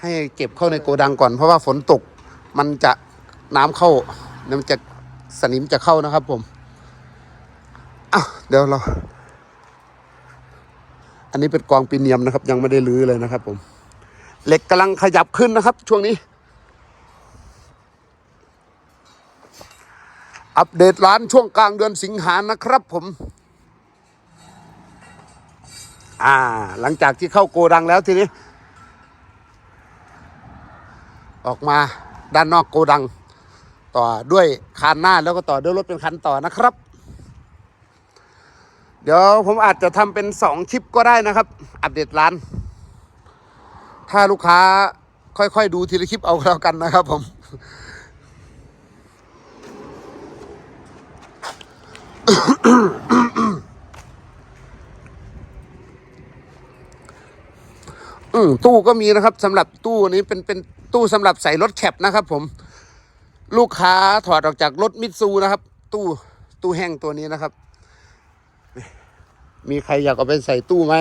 ให้เก็บเข้าในโกดังก่อน เพราะว่าฝนตกมันจะน้ำเข้ามันจะสนิมจะเข้านะครับผมอะเดี๋ยวเรา อันนี้เป็นกองปีเนียมนะครับ ยังไม่ได้รื้อเลยนะครับผมเหล็กกำลังขยับขึ้นนะครับ ช่วงนี้ อัปเดตร้านช่วงกลางเดือนสิงหานะครับผม อ่า หลังจากที่เข้าโกดังแล้วทีนี้ ออกมาด้านนอกโกดัง ต่อด้วยคานหน้าแล้วก็ต่อด้วยรถเป็นคันต่อนะครับ เดี๋ยวผมอาจจะทำเป็นสองคลิปก็ได้นะครับ อัปเดตร้าน ถ้าลูกค้าค่อยๆดูทีละคลิปเอาแล้วกันนะครับผมอืมตู้ก็มีนะครับสำหรับตู้นี้เป็นเป็น ตู้สำหรับใส่รถแคปนะครับ ผม ลูกค้าถอดออกจากรถมิตซูนะครับ ตู้ตู้แห้งตัวนี้นะครับ มีใครอยากเอาไปใส่ตู้ไหม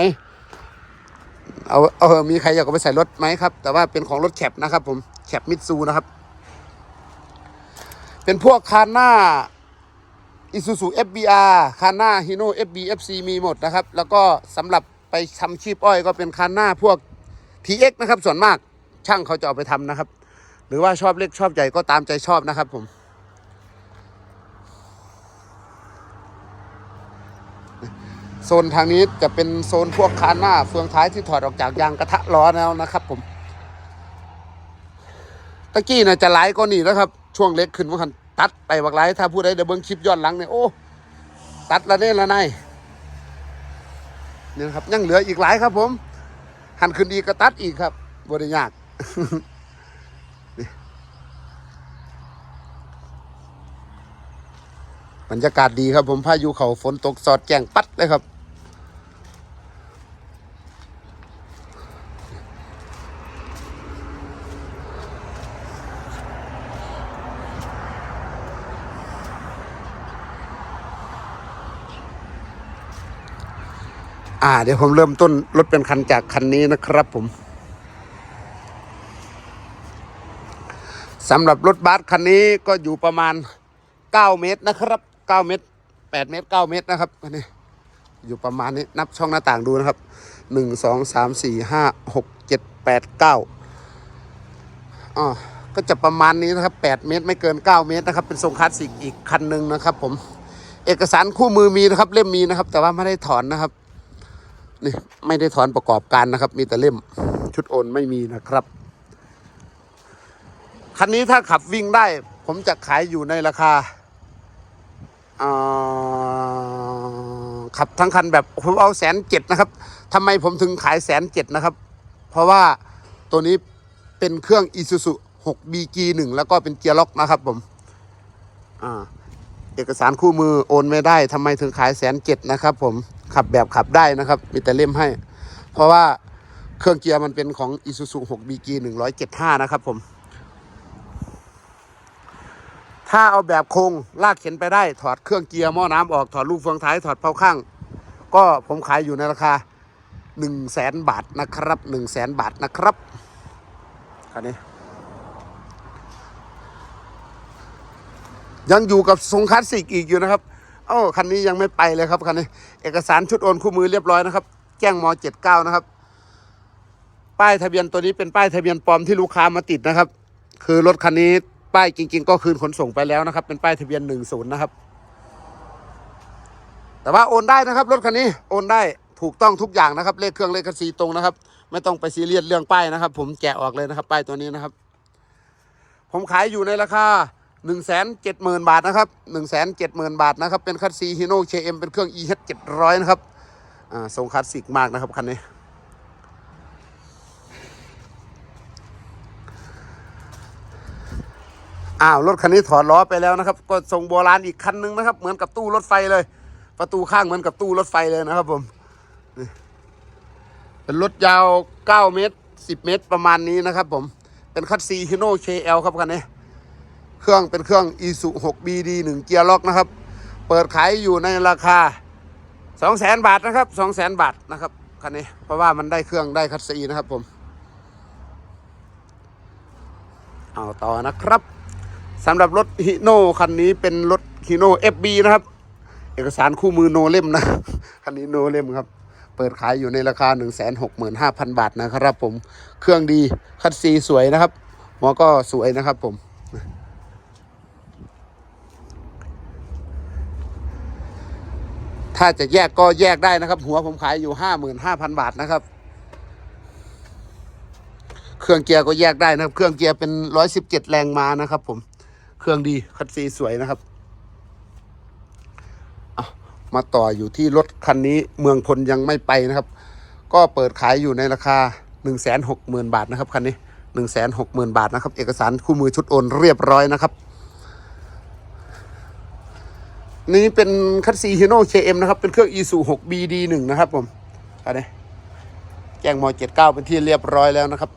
เอาเออมีใครอยากเอาไปใส่รถไหมครับ แต่ว่าเป็นของรถแคปนะครับ ผมแคปมิตซูนะครับ เป็นพวกคานหน้าอิซูซู FBR คานหน้าฮิโน่ FB FC มีหมดนะครับ แล้วก็สำหรับไปทำชีพอ้อยก็เป็นคานหน้าพวก TX นะครับส่วนมาก ช่างเขาจะเอาไปทำนะครับ หรือว่าชอบเล็กชอบใหญ่ก็ตามใจชอบนะครับ ผมโซนทางนี้จะเป็นโซนพวกคานหน้าเฟืองท้ายที่ถอดออกจากยางกระทะล้อแล้วนะครับ ผมตะกี้นะจะไลฟ์ก็หนีแล้วครับ ช่วงเล็กขึ้นว่าคันตัดไปบักไลฟ์ถ้าผู้ใดเดี๋ยวเบิ้งคลิปย้อนหลังเนี่ยโอ้ตัดละเน่ละนายเนี่ยนะครับยังเหลืออีกหลายครับ ผม หันขึ้นอีกก็ตัดอีกครับบริยาก บรรยากาศดีครับผมพายุเขาฝนตกสอดแจ้งปัดเลยครับ อ่า เดี๋ยวผมเริ่มต้นรถเป็นคันจากคันนี้นะครับผม สำหรับรถบัสคันนี้ก็อยู่ประมาณ 9 เมตรนะครับ9เมตร8เมตร9เมตรนะครับคันนี้อยู่ประมาณนี้นับช่องหน้าต่างดูนะครับ 1 2 3 4 5 6 7 8 9อ๋อก็จะประมาณนี้นะครับ 8 เมตรไม่เกิน 9 เมตรนะครับ เป็นทรงคลาสสิกอีกคันหนึ่งนะครับ ผม เอกสารคู่มือมีนะครับ เล่มมีนะครับ แต่ว่าไม่ได้ถอนนะครับนี่ไม่ได้ถอนประกอบการนะครับ มีแต่เล่มชุดโอนไม่มีนะครับ คันนี้ถ้าขับวิ่งได้ ผมจะขายอยู่ในราคาขับทั้งคันแบบผมเอาแสนเจ็ดนะครับทำไมผมถึงขายแสนเจ็ดนะครับ เพราะว่าตัวนี้เป็นเครื่อง Isuzu 6 BG 1 แล้วก็เป็นเกียร์ล็อกนะครับผมอ่าเอกสารคู่มือโอนไม่ได้ทำไมถึงขายแสนเจ็ดนะครับ ผมขับแบบขับได้นะครับ มีแต่เล่มให้ เพราะว่าเครื่องเกียร์มันเป็นของ Isuzu 6 BG 175 นะครับผม ถ้าเอาแบบคงลากเข็นไปได้ ถอดเครื่องเกียร์หม้อน้ำออกถอดลูกเฟืองท้ายถอดเผาข้าง ก็ผมขายอยู่ในราคา1 0 0 0 0แสนบาทนะครับ1 0 0 0 0แสนบาทนะครับคันนี้ ยังอยู่กับทรงคลาสสิกอีกอยู่นะครับโอ้คันนี้ยังไม่ไปเลยครับคันนี้ เอกสารชุดโอนคู่มือเรียบร้อยนะครับ แจ้งม79นะครับ ป้ายทะเบียนตัวนี้เป็นป้ายทะเบียนปลอมที่ลูกค้ามาติดนะครับ คือรถคันนี้ ป้ายจริง ๆ ก็คืนขนส่งไปแล้วนะครับ เป็นป้ายทะเบียน10นย์นะครับ แต่ว่าโอนได้นะครับ รถคันนี้โอนได้ถูกต้องทุกอย่างนะครับ เลขเครื่องเลขคันซีตรงนะครับ ไม่ต้องไปซีเรียสเรื่องป้ายนะครับ ผมแกะออกเลยนะครับ ป้ายตัวนี้นะครับ ผมขายอยู่ในราคา1 7 0 0 0 0บาทนะครับ1 7 0 0 0 0บาทนะครับ เป็นคัสซีฮิโน่เคเอ็มเป็นเครื่อง EH 700นะครับ อ่าทรงคลาสสิกมากนะครับคันนี้ อ้าวรถคันนี้ถอดล้อไปแล้วนะครับ ก็ทรงโบราณอีกคันนึงนะครับ เหมือนกับตู้รถไฟเลย ประตูข้างเหมือนกับตู้รถไฟเลยนะครับผมเป็นรถยาว 9 เมตร 10 เมตรประมาณนี้นะครับผมเป็นคัสซีฮิโน่เคเอลครับคันนี้ เครื่องเป็นเครื่อง i s u 6 BD 1เกียร์ล็อกนะครับ เปิดขายอยู่ในราคา200,000บาทนะครับ200,000บาทนะครับคันนี้ เพราะว่ามันได้เครื่องได้คัสซีนะครับผม เอาต่อนะครับ สำหรับรถฮิโน่คันนี้เป็นรถฮิโน่ FB นะครับ เอกสารคู่มือโนเล่มนะ คันนี้โนเล่มครับ เปิดขายอยู่ในราคา 165,000 บาทนะครับผม เครื่องดี คัดซีสวยนะครับ หัวก็สวยนะครับผม ถ้าจะแยกก็แยกได้นะครับ หัวผมขายอยู่ 55,000 บาทนะครับเครื่องเกียร์ก็แยกได้นะครับ เครื่องเกียร์เป็น117แรงม้านะครับผม เครื่องดีคัดซีสวยนะครับมาต่ออยู่ที่รถคันนี้เมืองพลยังไม่ไปนะครับ ก็เปิดขายอยู่ในราคา 1 6 0 0 0 0 บาทนะครับคันนี้ 1 6 0 0 0 0 บาทนะครับ เอกสารคู่มือชุดโอนเรียบร้อยนะครับ นี่เป็นคัตซีฮิโน่เคเอ็มนะครับ เป็นเครื่อง e 2 6 bd 1นะครับผมอันนี้แจ้งม79เป็นที่เรียบร้อยแล้วนะครับ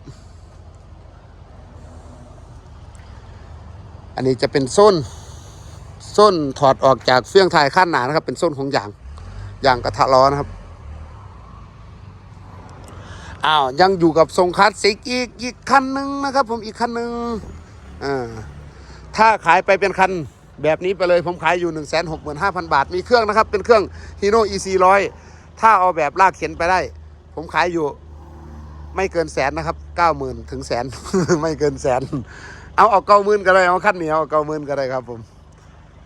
อันนี้จะเป็นโซนส้นถอดออกจากเฟื่องท้ายขั้นหนานะครับ เป็นส้นของยางยางกระทะล้อนะครับอ้าวยังอยู่กับทรงคลาสสิกอีกอีกคันหนึ่งนะครับ ผมอีกคันหนึ่งอ่าถ้าขายไปเป็นคันแบบนี้ไปเลยผมขายอยู่ 1 6 5 0 0 0 บาท มีเครื่องนะครับ เป็นเครื่อง Hino EC 100 ถ้าเอาแบบลากเข็นไปได้ ผมขายอยู่ไม่เกินแสนนะครับ 90,000 ถึงแสน ไม่เกินแสน เอาเอาเก้าหมื่นก็ได้เอาขั้นเหนียวเอาเก้าหมื่นก็ได้ครับ ผม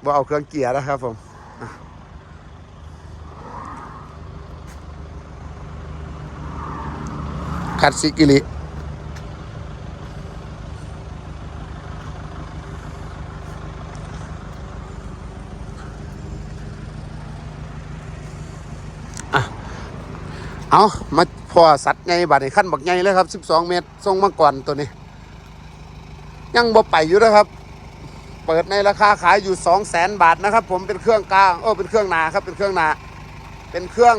ว่าเอาเครื่องเกียร์นะครับ ผมคัดซิกิลิอะเอามาพอสัตว์ไงบัดนี้ขั้นบักไงเลยครับ 12 เมตรทรงมาก่อนตัวนี้ ยังบ่ไปอยู่นะครับ เปิดในราคาขายอยู่2 0 0แสนบาทนะครับ ผมเป็นเครื่องกลางโอ้เป็นเครื่องนาครับ เป็นเครื่องนา เป็นเครื่อง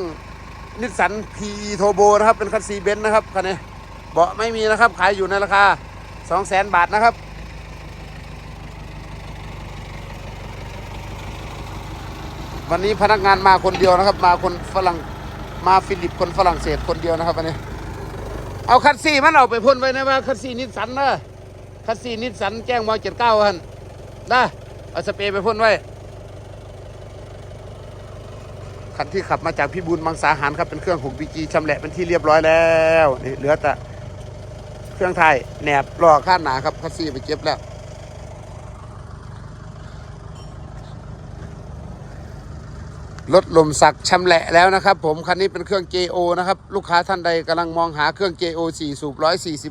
นิสสันพีโทโบนะครับ เป็นคันซีเบนซ์นะครับคันนี้เบาะไม่มีนะครับ ขายอยู่ในราคา2 0 0แสนบาทนะครับวันนี้พนักงานมาคนเดียวนะครับ มาคนฝรั่งมาฟิลิปคนฝรั่งเศสคนเดียวนะครับวันนี้ เอาคันซีมันเอาไปพ่นไว้นะว่าคันซีนิสสันนะ คันซีนิสสันแจ้งมอเจ็ดเก้าฮันนะเอาสเปรย์ไปพ่นไว้คันที่ขับมาจากพิบูลมังสาหารครับเป็นเครื่อง 6BG ชำแหละเป็นที่เรียบร้อยแล้วนี่เหลือแต่เครื่องไทยแหนบรอข้าหนาครับคัสซี่ไปเก็บแล้วรถลมสักชำแหละแล้วนะครับ ผมคันนี้เป็นเครื่อง JO นะครับ ลูกค้าท่านใดกำลังมองหาเครื่อง JO 4 สูบ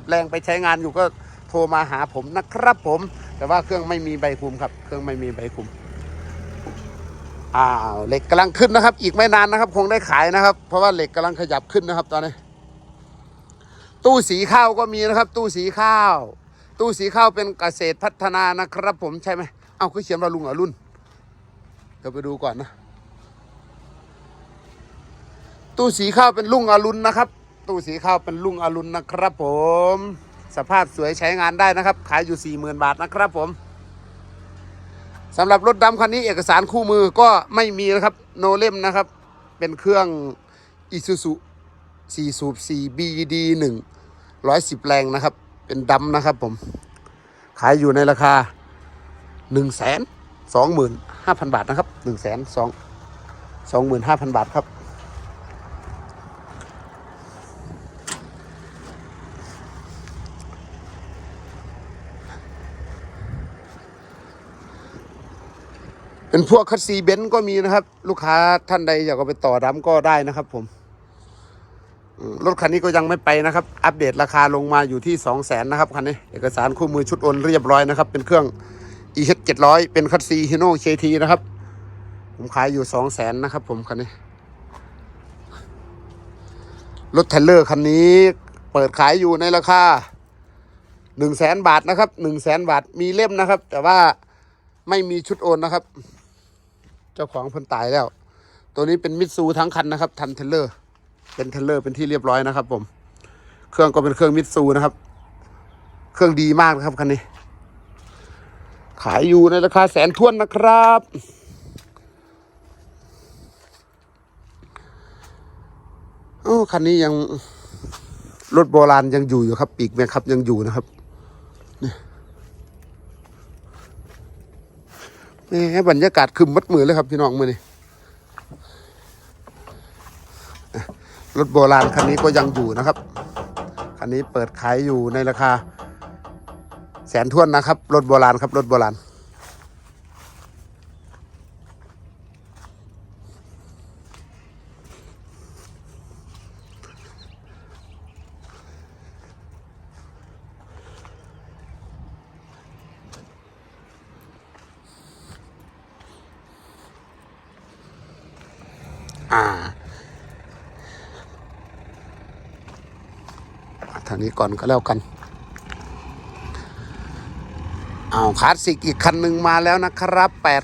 140 แรงไปใช้งานอยู่ก็ โทรมาหาผมนะครับผม แต่ว่าเครื่องไม่มีใบคุมครับ เครื่องไม่มีใบคุมอ้าวเหล็กกำลังขึ้นนะครับ อีกไม่นานนะครับ คงได้ขายนะครับ เพราะว่าเหล็กกำลังขยับขึ้นนะครับ ตอนนี้ ตู้สีข้าวก็มีนะครับ ตู้สีข้าว ตู้สีข้าวเป็นเกษตรพัฒนานะครับ ผมใช่ไหมเอ้าก็เขียนว่าลุงอรุ่นเดี๋ยวไปดูก่อนนะตู้สีข้าวเป็นลุงอรุณนะครับ ตู้สีข้าวเป็นลุงอรุณนะครับผม สภาพสวยใช้งานได้นะครับ ขายอยู่ 40,000 บาทนะครับผมสำหรับรถดำคันนี้เอกสารคู่มือก็ไม่มีนะครับโนเล่มนะครับ เป็นเครื่อง Isuzu 4สูบ4 BD 1 110 แรงนะครับ เป็นดำนะครับผม ขายอยู่ในราคา 1 2 5 0 0 0 บาทนะครับ 1 2 2 25,000 บาทครับ เป็นพวกคัสซีเบนซ์ก็มีนะครับ ลูกค้าท่านใดอยากเอาไปต่อดำก็ได้นะครับผมรถคันนี้ก็ยังไม่ไปนะครับ อัปเดตราคาลงมาอยู่ที่2 0 0แสนนะครับคันนี้เอกสารคู่มือชุดโอนเรียบร้อยนะครับ เป็นเครื่อง e h 700เป็นคัสซีฮิโน่เคทีนะครับ ผมขายอยู่ 2 0 0แสนนะครับ ผมคันนี้รถเทเลอร์คันนี้เปิดขายอยู่ในราคา1 0 0 0 0แสนบาทนะครับ1 0 0 0 0แสนบาทมีเล่มนะครับ แต่ว่าไม่มีชุดโอนนะครับ เจ้าของเพิ่นตายแล้ว ตัวนี้เป็นมิตซูทั้งคันนะครับทันเทเลอร์ เป็นเทเลอร์เป็นที่เรียบร้อยนะครับ ผม เครื่องก็เป็นเครื่องมิตซูนะครับ เครื่องดีมากนะครับคันนี้ ขายอยู่ในราคาแสนท้วนนะครับ โอ้คันนี้ยังรถโบราณยังอยู่อยู่ครับ ปีกแมงครับยังอยู่นะครับ แหมบรรยากาศคึมมัดมือเลยครับพี่น้องมือนี่รถโบราณคันนี้ก็ยังอยู่นะครับ คันนี้เปิดขายอยู่ในราคาแสนท้วนนะครับ รถโบราณครับ รถโบราณ อ่าทางนี้ก่อนก็แล้วกันเอาคลาสสิกอีกคันหนึ่งมาแล้วนะครับแปด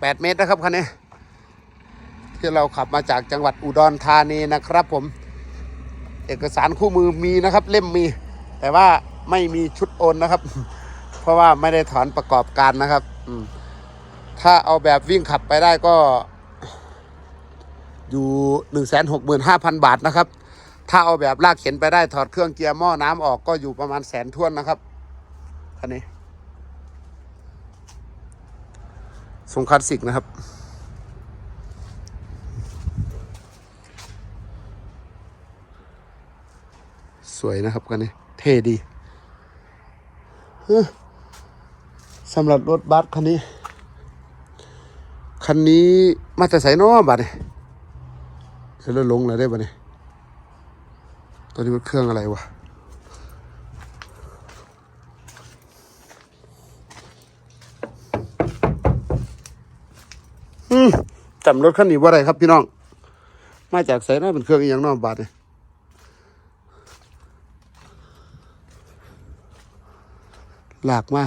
แปดเมตรนะครับคันนี้ ที่เราขับมาจากจังหวัดอุดรธานีนะครับผม เอกสารคู่มือมีนะครับ เล่มมี แต่ว่าไม่มีชุดโอนนะครับ เพราะว่าไม่ได้ถอนประกอบการนะครับถ้าเอาแบบวิ่งขับไปได้ก็ อยู่หนึ่งแสนหกหมื่นห้าพันบาทนะครับ ถ้าเอาแบบลากเข็นไปได้ถอดเครื่องเกียร์หม้อน้ำออกก็อยู่ประมาณแสนท่วนนะครับคันนี้ทรงคลาสสิกนะครับ สวยนะครับคันนี้ เท่ดีเฮ้อสำหรับรถบัสคันนี้ คันนี้มาแต่ใส่นอบัตเนี่ย เสร็จแล้วลงเลยได้ปะเนี่ยตอนนี้มันเครื่องอะไรวะอืมจำรถคันนี้ว่าไรครับพี่น้อง มาจากไสนะเป็นเครื่องอหย่างเนอกบาทเนี่ยหลากมา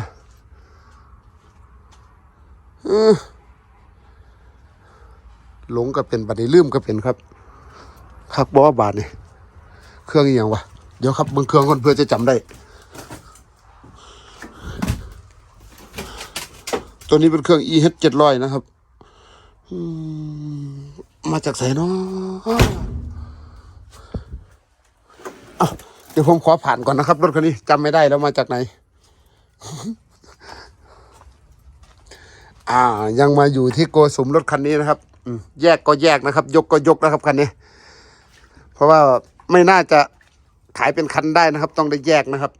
หลงก็เป็นบัดนี้ลืมก็เป็นครับ คักบอบาทนี่เครื่องอย่างวะเดี๋ยวครับเบิ่งเครื่องก่อนเพื่อจะจำได้ ตัวนี้เป็นเครื่อง EH 700นะครับมาจากไสเนาะเดี๋ยวผมขอผ่านก่อนนะครับรถคันนี้จำไม่ได้แล้วมาจากไหน อ่า ยังมาอยู่ที่โกสุมรถคันนี้นะครับแยกก็แยกนะครับ ยกก็ยกนะครับคันนี้ เพราะว่าไม่น่าจะขายเป็นคันได้นะครับ ต้องได้แยกนะครับ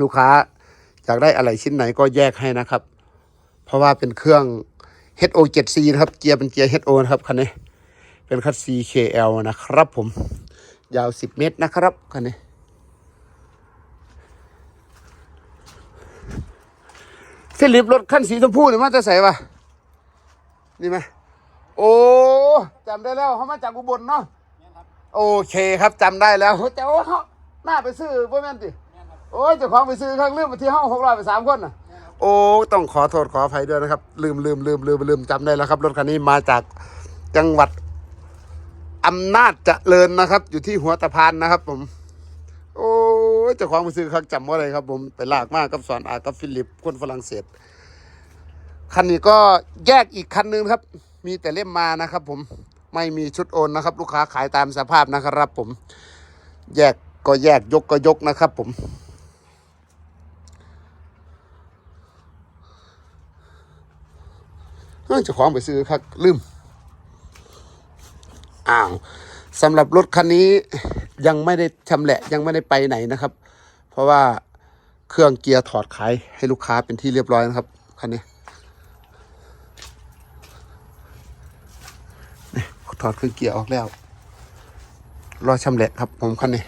ลูกค้าอยากได้อะไรชิ้นไหนก็แยกให้นะครับ เพราะว่าเป็นเครื่อง HO 7C นะครับ เกียร์เป็นเกียร์ HO นะครับคันนี้ เป็นคัน CKL นะครับผม ยาว 10 เมตรนะครับคันนี้ ฟิลิปรถคันสีชมพูนี่มาจะใส่ปะนี่ไหมโอ้จำได้แล้วเขามาจากอุบลเนาะ โอเคครับจำได้แล้วแต่ว่าเขาหน้าไปซื้อพ่อแม่นติโอ้ยเจ้าของไปซื้อข้างลืมมาที่ห้องหกร้อยไปสามคนน่ะ โอ้ต้องขอโทษขออภัยด้วยนะครับ ลืมลืมลืมลืมลืมจำได้แล้วครับ รถคันนี้มาจากจังหวัดอำนาจเจริญนะครับ อยู่ที่หัวตะพานนะครับ ผม โอ้ยเจ้าของไปซื้อข้างจำว่าอะไรครับ ผมไปลากมากกับสอนอากับฟิลิปคนฝรั่งเศส คันนี้ก็แยกอีกคันนึงครับ มีแต่เล่มมานะครับ ผม ไม่มีชุดโอนนะครับ ลูกค้าขายตามสภาพนะครับ ผม แยกก็แยกยกก็ยกนะครับ ผม เฮ้ยเจ้าของไปซื้อครับลืมอ้าวสำหรับรถคันนี้ยังไม่ได้ชำแหละยังไม่ได้ไปไหนนะครับ เพราะว่าเครื่องเกียร์ถอดขายให้ลูกค้าเป็นที่เรียบร้อยนะครับคันนี้ อดเครื่องเกียร์ออกแล้ว รอชำแหละครับผมคันนี้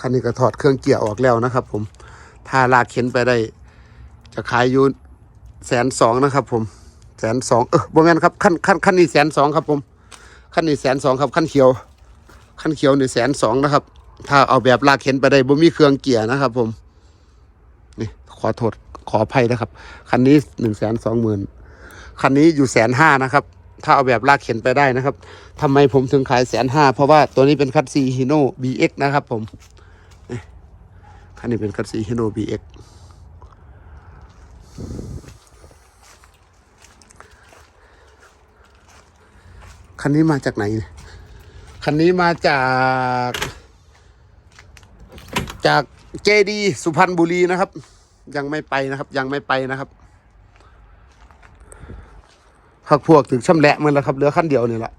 คันนี้ก็ถอดเครื่องเกียร์ออกแล้วนะครับ ผม ถ้าลากเข็นไปได้ จะขายอยู่แสนสองนะครับ ผมแสนสองเออบ่แมนครับขั้นขั้นขั้นนี้แสนสองครับ ผมขั้นนี้แสนสองครับขั้นเขียวขั้นเขียวนี่แสนสองนะครับ ถ้าเอาแบบลากเข็นไปได้บ่มีเครื่องเกียร์นะครับ ผม ขอโทษขออภัยนะครับ คันนี้หนึ่งแสนสองหมื่นคันนี้อยู่แสนห้านะครับ ถ้าเอาแบบลากเข็นไปได้นะครับทำไมผมถึงขายแสนห้าเพราะว่าตัวนี้เป็นคัตซีฮิโน่ BX นะครับผมคันนี้เป็นคัตซีฮิโน่ BX คันนี้มาจากไหน คันนี้มาจาก จากเจดีสุพรรณบุรีนะครับ ยังไม่ไปนะครับ ยังไม่ไปนะครับพักพวกถึงช่ำแหละมันแล้วครับเหลือขั้นเดียวนี่แหละ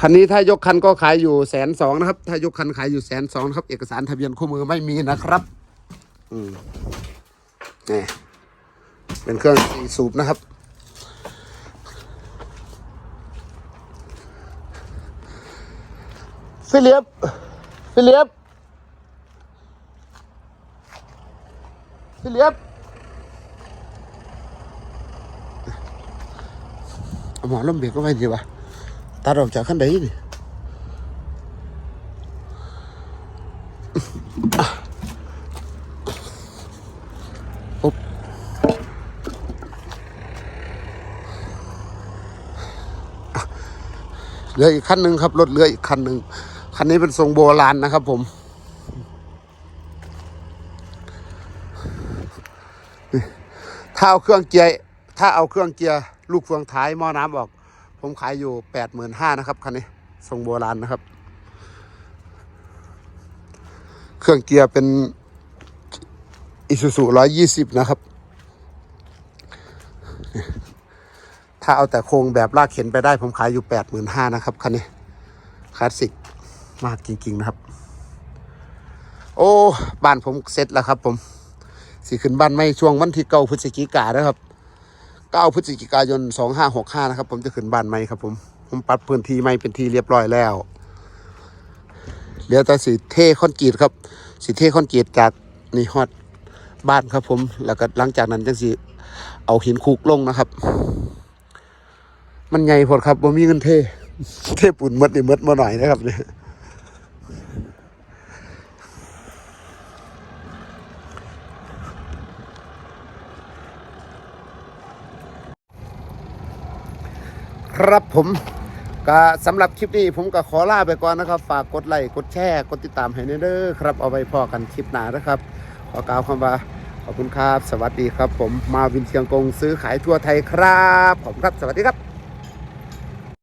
คันนี้ถ้ายกคันก็ขายอยู่แสนสองนะครับ ถ้ายกคันขายอยู่แสนสองนะครับ เอกสารทะเบียนคู่มือไม่มีนะครับ อืมนี่เป็นเครื่องสี่สูบนะครับ ฟิลิปฟิลิป ฟิลิปเอาหมอลมเบรกก็ไว้ดีวะตัดออกจากขั้นใดนี่ปุ๊บเหลืออีกคันหนึ่งครับรถเหลืออีกคันหนึ่งคันนี้เป็นทรงโบราณนะครับผม ถ้าเอาเครื่องเกียร์ถ้าเอาเครื่องเกียร์ลูกเฟืองท้ายหม้อน้ำออก ผมขายอยู่แปดหมื่นห้านะครับคันนี้ทรงโบราณนะครับ เครื่องเกียร์เป็นอิซูซูร้อยยี่สิบนะครับ ถ้าเอาแต่โครงแบบลากเข็นไปได้ ผมขายอยู่แปดหมื่นห้านะครับคันนี้คลาสสิกมากจริง ๆ นะครับ โอ้ บ้านผมเสร็จแล้วครับผม สิขึ้นบ้านไม่ช่วงวันที่เก้าพฤศจิกานะครับเก้าพฤศจิกายนสองห้าหกห้านะครับ ผมจะขึ้นบ้านไม่ครับ ผมผมปรับพื้นที่ไม่เป็นที่เรียบร้อยแล้วเหลือแต่สีเทคอนกรีตครับสีเทคอนกรีตจากนี่ฮอดบ้านครับ ผม แล้วก็หลังจากนั้นจังสีเอาหินคุกลงนะครับ มันใหญ่พอดครับว่ามีเงินเท เทปุ่นมดนี่หมดมาหน่อยนะครับเนี่ย ครับผมก็สำหรับคลิปนี้ผมก็ขอลาไปก่อนนะครับ ฝากกดไลค์กดแชร์กดติดตามให้เด้อครับเอาไว้พอกันคลิปหน้านะครับ ขอกล่าวคำว่าขอบคุณครับ สวัสดีครับ ผมมาวินเชียงกงซื้อขายทั่วไทยครับผมครับสวัสดีครับ